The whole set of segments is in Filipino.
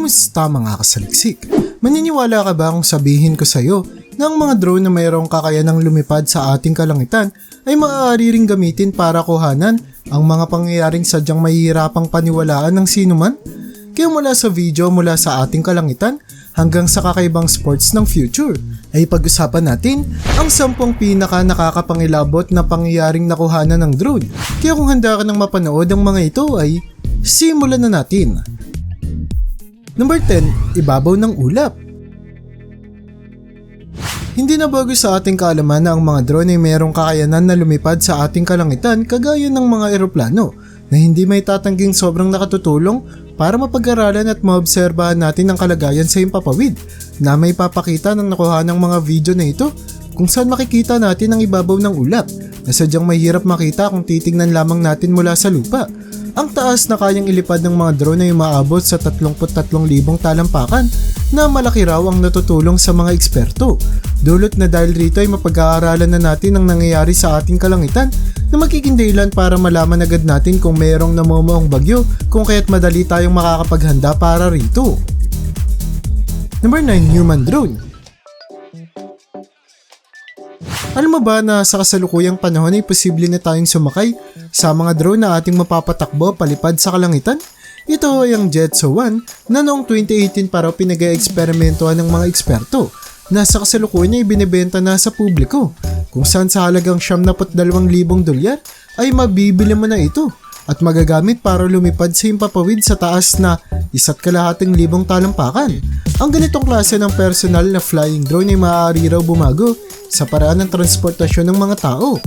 Kumusta mga kasaliksik? Maniniwala ka ba kung sabihin ko sa'yo na ang mga drone na mayroong kakayanang lumipad sa ating kalangitan ay maaari ring gamitin para kuhanan ang mga pangyayaring sadyang mahihirapang paniwalaan ng sino man? Kaya mula sa video mula sa ating kalangitan hanggang sa kakaibang sports ng future ay pag-usapan natin ang sampung pinaka nakakapangilabot na pangyayaring nakuhanan ng drone. Kaya kung handa ka nang mapanood ang mga ito ay simulan na natin. Number 10, ibabaw ng ulap. Hindi na bago sa ating kaalaman na ang mga drone ay mayroong kakayanan na lumipad sa ating kalangitan kagaya ng mga eroplano na hindi may tatangging sobrang nakatutulong para mapag-aralan at maobserbahan natin ang kalagayan sa himpapawid na may papakita ng nakuha ng mga video na ito kung saan makikita natin ang ibabaw ng ulap na sadyang mahirap makita kung titignan lamang natin mula sa lupa. Ang taas na kayang ilipad ng mga drone ay umaabot sa 33,000 talampakan na malaki raw ang natutulong sa mga eksperto. Dulot na dahil rito ay mapag-aaralan na natin ang nangyayari sa ating kalangitan na magiging dahilan para malaman agad natin kung mayroong namumuong bagyo kung kaya't madali tayong makakapaghanda para rito. Number 9, Human Drone alam mo ba na sa kasalukuyang panahon ay posible na tayong sumakay sa mga drone na ating mapapatakbo palipad sa kalangitan? Ito ay ang Jetso 1 na noong 2018 para pinag-eksperimentohan ng mga eksperto na sa kasalukuyan ay binibenta na sa publiko kung saan sa halagang 72,000 dolyar ay mabibili mo na ito at magagamit para lumipad sa himpapawid sa taas na isa't kalahating libong talampakan. Ang ganitong klase ng personal na flying drone ay maaari raw bumago sa paraan ng transportasyon ng mga tao.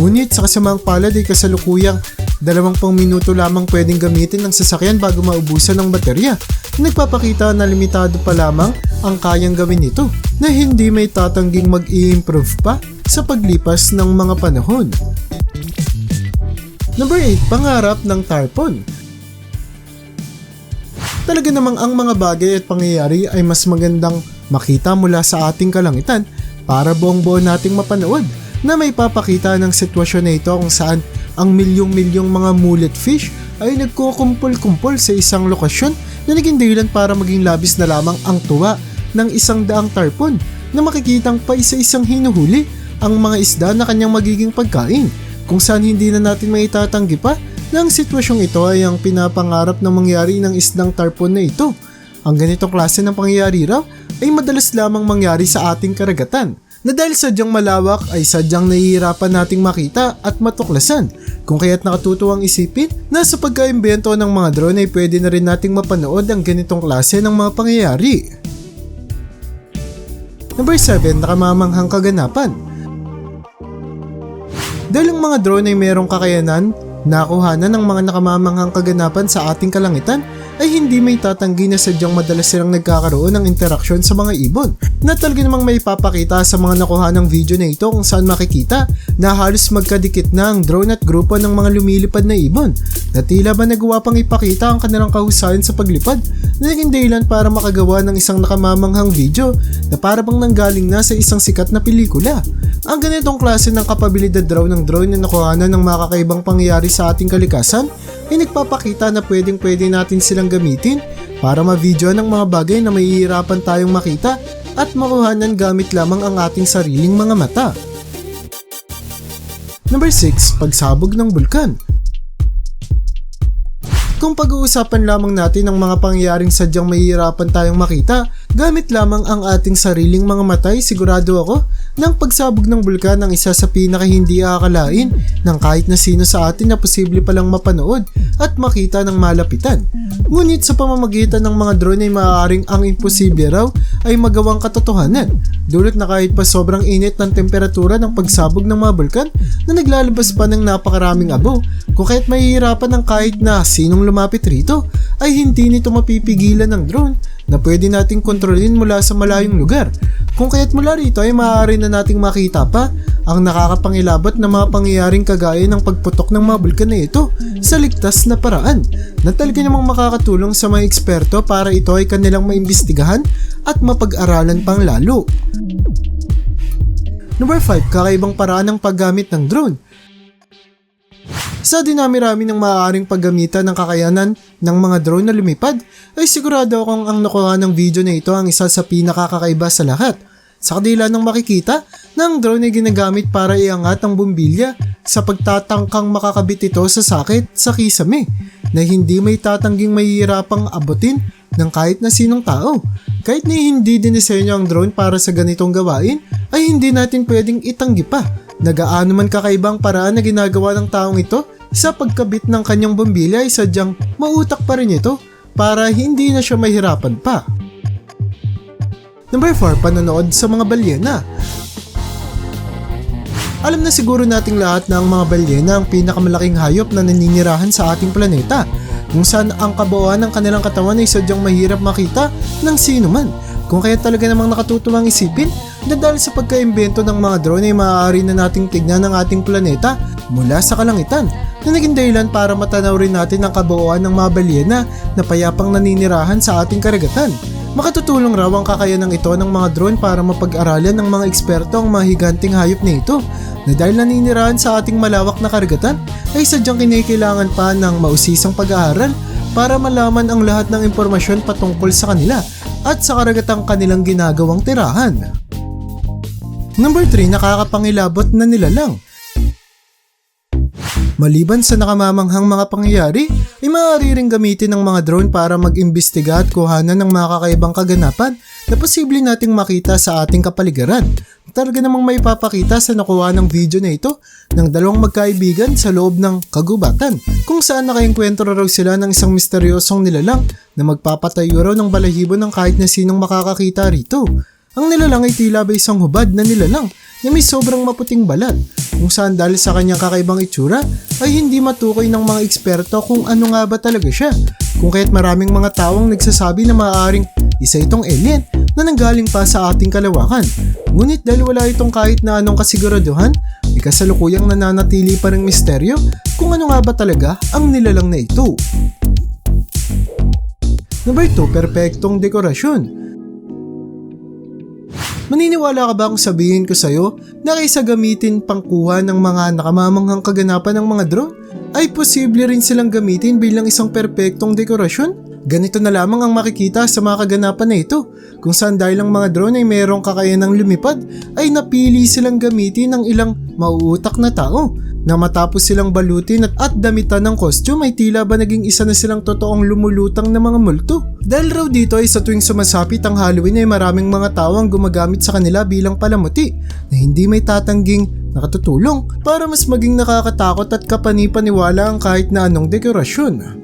Ngunit sa kasamang palad ay kasalukuyang dalawampung minuto lamang pwedeng gamitin ng sasakyan bago maubusan ng baterya. Nagpapakita na limitado pa lamang ang kayang gawin nito na hindi may tatangging mag-i-improve pa sa paglipas ng mga panahon. Number 8, pangarap ng tarpon. Talaga namang ang mga bagay at pangyayari ay mas magandang makita mula sa ating kalangitan para buong buo nating mapanood na may papakita ng sitwasyon na ito kung saan ang milyong-milyong mga mullet fish ay nagkukumpol-kumpol sa isang lokasyon na naging dahilan para maging labis na lamang ang tuwa ng isang daang tarpon na makikitang pa isa-isang hinuhuli ang mga isda na kanyang magiging pagkain kung saan hindi na natin maitatanggi pa na ang sitwasyong ito ay ang pinapangarap na mangyari ng isdang tarpon na ito. Ang ganitong klase ng pangyayari raw ay madalas lamang mangyari sa ating karagatan na dahil sadyang malawak ay sadyang nahihirapan nating makita at matuklasan kung kaya't nakatutuwang isipin na sa pagkaimbento ng mga drone ay pwede na rin nating mapanood ang ganitong klase ng mga pangyayari. Number 7, nakamamanghang kaganapan. Dahil ang mga drone ay mayroong kakayanan na kuhanan ng mga nakamamanghang kaganapan sa ating kalangitan ay hindi may tatanggi na sadyang madalas silang nagkakaroon ng interaksyon sa mga ibon na talaga namang may papakita sa mga nakuha ng video na ito kung saan makikita na halos magkadikit na ang drone at grupo ng mga lumilipad na ibon na tila ba nagawa ipakita ang kanilang kahusayan sa paglipad na naging dahilan para makagawa ng isang nakamamanghang video na para bang nanggaling na sa isang sikat na pelikula. Ang ganitong klase ng kapabilidad raw ng drone na nakuhanan ng makakaibang pangyayari sa ating kalikasan ay nagpapakita na pwedeng pwede natin silang gamitin para ma-video ng mga bagay na mahihirapan tayong makita at makuhanan gamit lamang ang ating sariling mga mata. Number 6, pagsabog ng bulkan. Kung pag-uusapan lamang natin ang mga pangyayaring sadyang mahihirapan tayong makita, gamit lamang ang ating sariling mga matay, sigurado ako ng pagsabog ng bulkan ang isa sa pinaka hindi aakalain ng kahit na sino sa atin na posible palang mapanood at makita ng malapitan. Ngunit sa pamamagitan ng mga drone ay maaaring ang imposible raw ay magawang katotohanan. Dulot na kahit pa sobrang init ng temperatura ng pagsabog ng mga bulkan na naglalabas pa ng napakaraming abo, kung kahit mahihirapan ng kahit na sinong lumapit rito, ay hindi nito mapipigilan ng drone na pwede nating kontrolin mula sa malayong lugar. Kung kaya't mula rito ay maaari na nating makita pa ang nakakapangilabot na mga pangyayaring kagaya ng pagputok ng mga bulkan na ito sa ligtas na paraan na talaga namang makakatulong sa mga eksperto para ito ay kanilang maimbestigahan at mapag-aralan pang lalo. Number 5, kakaibang paraan ng paggamit ng drone. Sa dinami-rami ng maaaring paggamitan ng kakayanan ng mga drone na lumipad, ay sigurado akong ang nakuha ng video na ito ang isa sa pinakakakaiba sa lahat. Sa kadila ng makikita na ang drone ay ginagamit para iangat ang bumbilya sa pagtatangkang makakabit ito sa sakit sa kisame na hindi may tatangging mahihirapang abutin ng kahit na sinong tao. Kahit na hindi dinisenyo ang drone para sa ganitong gawain, ay hindi natin pwedeng itanggi pa. Nagaano man kakaibang paraan na ginagawa ng taong ito sa pagkabit ng kanyang bumbilya ay sadyang mautak pa rin ito para hindi na siya mahirapan pa. Number 4, panonood sa mga balyena. Alam na siguro nating lahat na ang mga balyena ang pinakamalaking hayop na naninirahan sa ating planeta, kung saan ang kabuuan ng kanilang katawan ay sadyang mahirap makita ng sino man. Kung kaya talaga namang nakatutuwang isipin na dahil sa pagkaimbento ng mga drone ay maaari na nating tignan ang ating planeta mula sa kalangitan na naging dahilan para matanaw rin natin ang kabuuan ng mga balyena na payapang naninirahan sa ating karagatan. Makatutulong raw ang kakayanan ito ng mga drone para mapag-aralan ng mga eksperto ang mga higanting hayop na ito na dahil naninirahan sa ating malawak na karagatan ay sadyang kinikailangan pa ng mausisang pag-aaral para malaman ang lahat ng impormasyon patungkol sa kanila at sa karagatang kanilang ginagawang tirahan. Number 3, nakakapangilabot na nilalang. Maliban sa nakamamanghang mga pangyayari, ay maaari ring gamitin ng mga drone para mag-imbestiga at kuhanan ng mga kakaibang kaganapan na posible nating makita sa ating kapaligiran. Talaga namang may papakita sa nakuha ng video na ito ng dalawang magkaibigan sa loob ng kagubatan kung saan nakaengkwentro raw sila ng isang misteryosong nilalang na magpapatayo raw ng balahibo ng kahit na sinong makakakita rito. Ang nilalang ay tila ba isang hubad na nilalang na may sobrang maputing balat kung saan dahil sa kanyang kakaibang itsura ay hindi matukoy ng mga eksperto kung ano nga ba talaga siya. Kung kaya't maraming mga tawang nagsasabi na maaaring isa itong alien na nanggaling pa sa ating kalawakan. Ngunit dahil wala itong kahit na anong kasiguraduhan, ay kasalukuyang nananatili pa ring misteryo kung ano nga ba talaga ang nilalang na ito. Number 2, perpektong dekorasyon. Maniniwala ka ba kung sabihin ko sa'yo na kaysa gamitin pangkuha ng mga nakamamanghang kaganapan ng mga drone, ay posible rin silang gamitin bilang isang perpektong dekorasyon? Ganito na lamang ang makikita sa mga kaganapan na ito, kung saan dahil ang mga drone ay mayroong kakayanang lumipad, ay napili silang gamitin ng ilang mauutak na tao na matapos silang balutin at, at damitan ng costume ay tila ba naging isa na silang totoong lumulutang na mga multo. Dahil raw dito ay sa tuwing sumasapit ang Halloween ay maraming mga tao ang gumagamit sa kanila bilang palamuti na hindi may tatangging nakatutulong para mas maging nakakatakot at kapanipaniwala ang kahit na anong dekorasyon.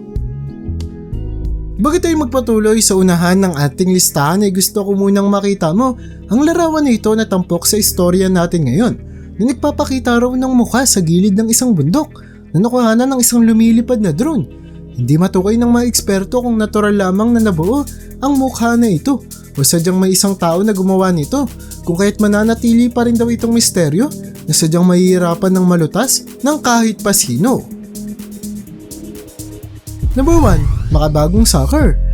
Bago tayo magpatuloy sa unahan ng ating listahan ay gusto ko munang makita mo ang larawan na ito na tampok sa istorya natin ngayon na nagpapakita raw ng mukha sa gilid ng isang bundok na nakuhanan ng isang lumilipad na drone. Hindi matukoy ng mga eksperto kung natural lamang na nabuo ang mukha na ito o sadyang may isang tao na gumawa nito kung kaya't mananatili pa rin daw itong misteryo na sadyang mahihirapan ng malutas ng kahit pa sino. Number 1, makabagong soccer.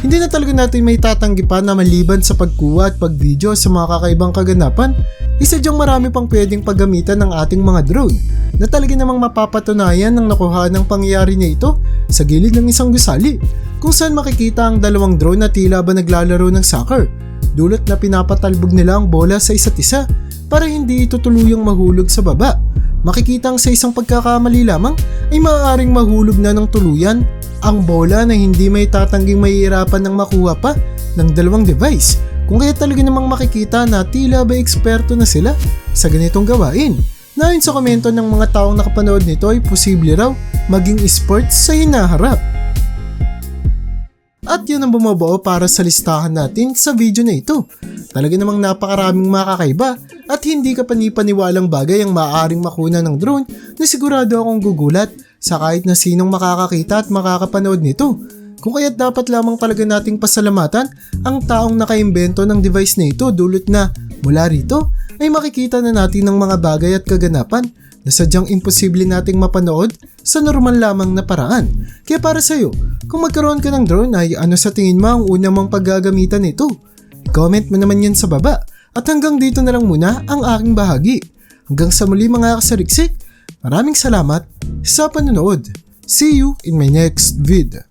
Hindi na talaga natin may tatanggi pa na maliban sa pagkuha at pagvideo sa mga kakaibang kaganapan, isa dyang marami pang pwedeng paggamitan ng ating mga drone na talaga namang mapapatunayan ng nakuha ng pangyayari na ito sa gilid ng isang gusali kung saan makikita ang dalawang drone na tila ba naglalaro ng soccer dulot na pinapatalbog nila ang bola sa isa't isa para hindi ito tuluyang mahulog sa baba. Makikita ang sa isang pagkakamali lamang ay maaaring mahulog na ng tuluyan ang bola na hindi may tatangging mahihirapan ng makuha pa ng dalawang device. Kung kaya talaga namang makikita na tila ba eksperto na sila sa ganitong gawain. Nayon sa komento ng mga taong nakapanood nito ay posible raw maging esports sa hinaharap. At yun ang bumubuo para sa listahan natin sa video na ito. Talaga namang napakaraming makakaiba at hindi ka panipaniwalang bagay ang maaaring makuna ng drone na sigurado akong gugulat sa kahit na sinong makakakita at makakapanood nito. Kung kaya't dapat lamang talaga nating pasalamatan ang taong nakaimbento ng device na ito dulot na mula rito ay makikita na natin ng mga bagay at kaganapan na sadyang imposible nating mapanood sa normal lamang na paraan. Kaya para sa'yo, kung magkaroon ka ng drone ay ano sa tingin mo ang una mong paggagamitan nito? Comment mo naman yan sa baba. At hanggang dito na lang muna ang aking bahagi. Hanggang sa muli mga kasariksik, Maraming salamat sa panonood. See you in my next vid.